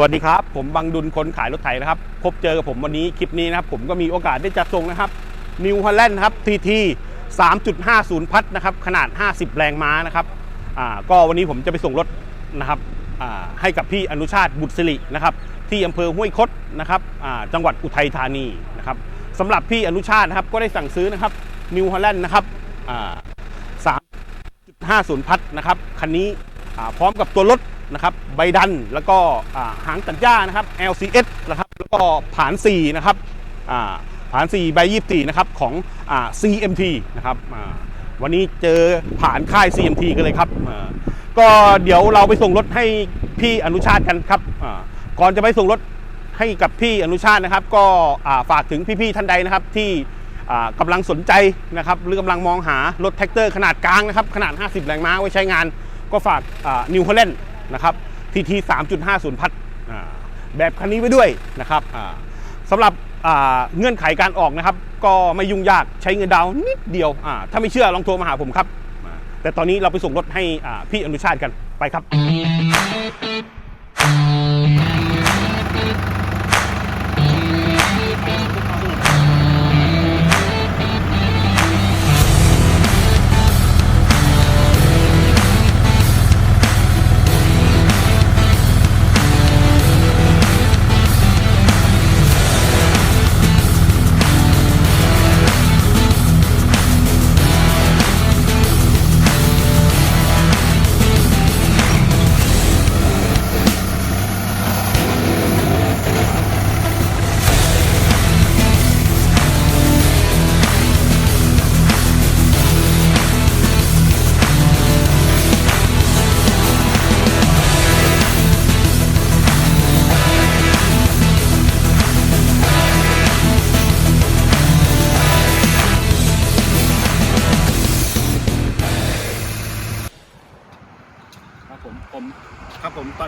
วัสดีครับ ผมบังดุลคนขายรถไถนะครับ พบเจอกับผมวันนี้คลิปนี้นะครับ ผมก็มีโอกาสได้จัดส่งนะครับนิวฮอลแลนด์ครับทีที3.50 พัดนะครับ ขนาด 50 แรงม้านะครับอ่าก็วันนี้ผมจะไปส่งรถนะครับอ่าให้กับพี่อนุชาติบุตรสิรินะครับ ที่อำเภอห้วยคดนะครับอ่าจังหวัดอุทัยธานีนะครับสำหรับพี่อนุชาตินะครับก็ได้สั่งซื้อนะครับนิวฮอลแลนด์นะครับอ่า3 50 พัดนะครับคันนี้อ่าพร้อมกับตัวรถ นะครับใบดันแล้วก็หางตัดหญ้านะครับ LCS นะครับแล้วก็ผาน4นะครับอ่าผาน4ใบ24นะครับของอ CMT นะครับวันนี้เจอผ่านค่าย CMT กันเลยครับก็เดี๋ยวเราไปส่งรถให้พี่อนุชาติกันครับก่อนจะไปส่งรถให้กับพี่อนุชาตินะครับ ก็ฝากถึงพี่ๆท่านใดนะครับที่อ่ากำลังสนใจนะครับหรือกำลังมองหารถแท็กเตอร์ขนาดกลางนะครับขนาด 50 แรงม้าไว้ใช้งานก็ฝากนิวฮอลแลนด์ นะครับทีที3.50 พัดอ่าแบบคันนี้ไว้ด้วยนะครับอ่าสำหรับเงื่อนไขการออกนะครับ ก็ไม่ยุ่งยากใช้เงินดาวนิดเดียว ถ้าไม่เชื่อลองโทรมาหาผมครับ แต่ตอนนี้เราไปส่งรถให้พี่อนุชาติกันไปครับครับ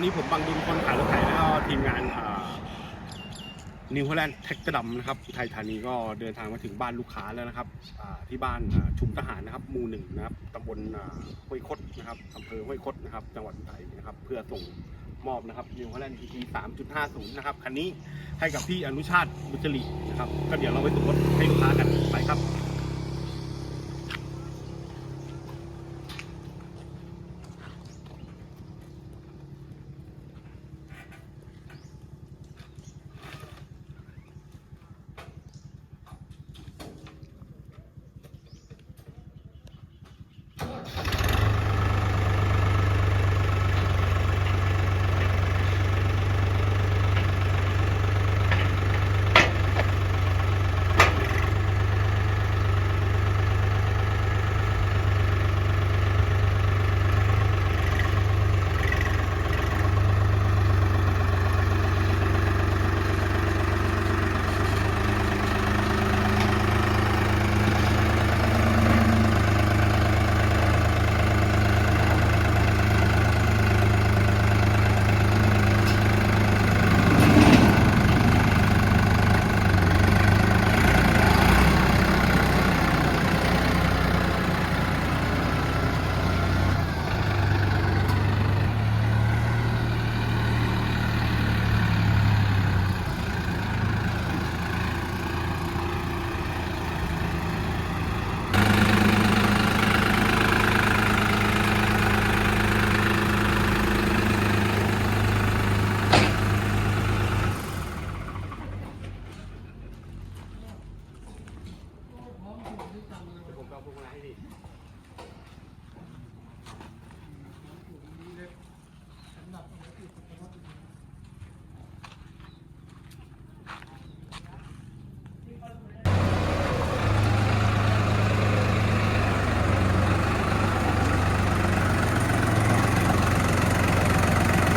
อนนี้ผมบังดุลคนขายรถไถแล้วก็ทีมงานนิวฮอลแลนด์แท็กเตอร์ดำนะครับอุทัยธานีก็เดินทางมาถึงบ้านลูกค้าแล้วนะครับที่บ้านชุมทหารนะครับหมู่หนึ่งนะครับตำบลห้วยคดนะครับอำเภอห้วยคดนะครับจังหวัดอุทัยนะครับเพื่อส่งมอบนะครับนิวฮอลแลนด์ทีทีสามจุดห้าศูนะครับคันนี้ให้กับพี่อนุชาติบุจรินะครับก็เดี๋ยวเราไปส่งรถให้ลูกค้ากันไปครับ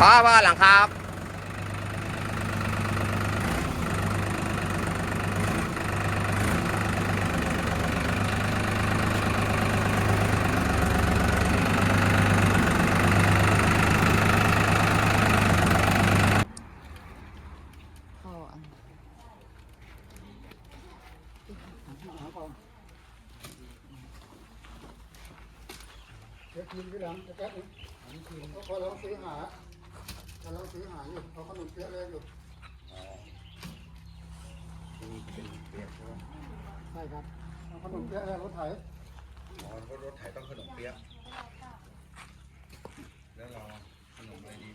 พ่อพ่อหลังครับพ่ออันเดี๋ยวคืนไปหลังจะแป๊บนึงอันนี้คืนก็พอเราซื้อหา กำลังซื้อหาอยู่เอาขนมเปี๊ยะเลยอยู่นี่เป็นเปียกใช่ไหมใช่ครับเอาขนมเปี๊ยะเลยรถไถอ๋อรถรถไถต้องขนมเปี๊ยะแล้วเราขนมอะไรดี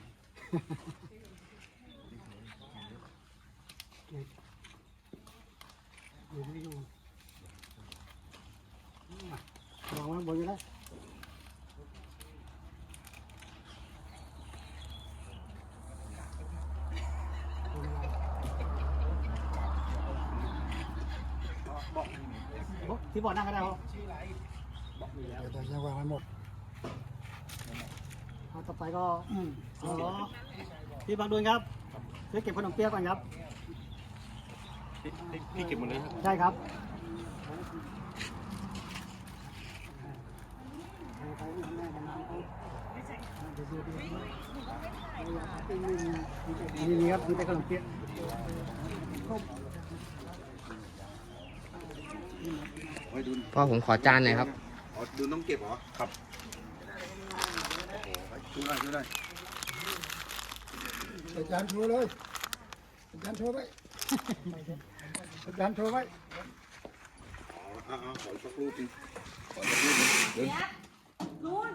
อยู่ที่อยู่วางไว้บนนี้ได้ ที่บอกนั่งก็ได้ครับเดี๋ยวจะวางไว้หมดเอาต่อไปก็อ๋อพี่บางดวนครับช่วยเก็บขนมเปี๊ยะก่อนครับ พี่พี่พี่เก็บหมดเลยครับใช่ครับนี่นี่ครับนี่เป็นขนมเปี๊ยะ ไว้ดู พ่อผมขอจานหน่อยครับ อ๋อดูต้องเก็บเหรอ ครับโอ้โหช่วยหน่อยช่วยหน่อยอาจารย์โชว์เลยอาจารย์โชว์ไว้อาจารย์โชว์ไว้อ๋อเอาเอาขออีกสักรูปหนึงขออีกรูปหนึงเดิน นู่น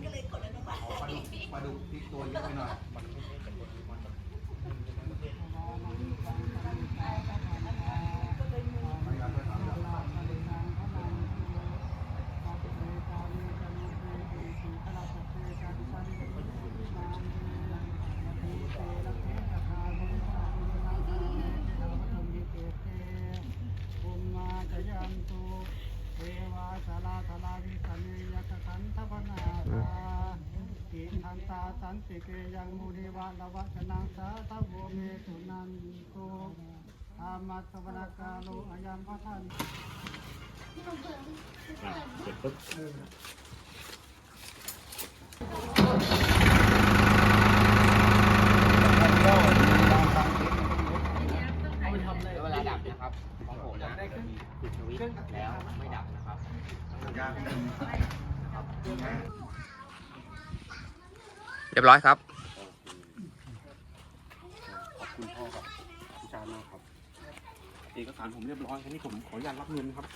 ไม่ได้ ปลาดุกปลาดุกที่ตัวเยอะไปหน่อย อิทันตาสันติเกยังมุนิวะละวะชนังสาทโวเมตุนันโตอามัตวนาคาโลอายัมพะทันเวลาดับนะครับ ของผมนะปิดสวิตช์แล้วไม่ดับนะครับ เรียบร้อยครับ ขอบคุณพ่อกับอาจารย์มากครับ เอกสารผมเรียบร้อยแค่นี้ผมขออนุญาตรับเงินครับ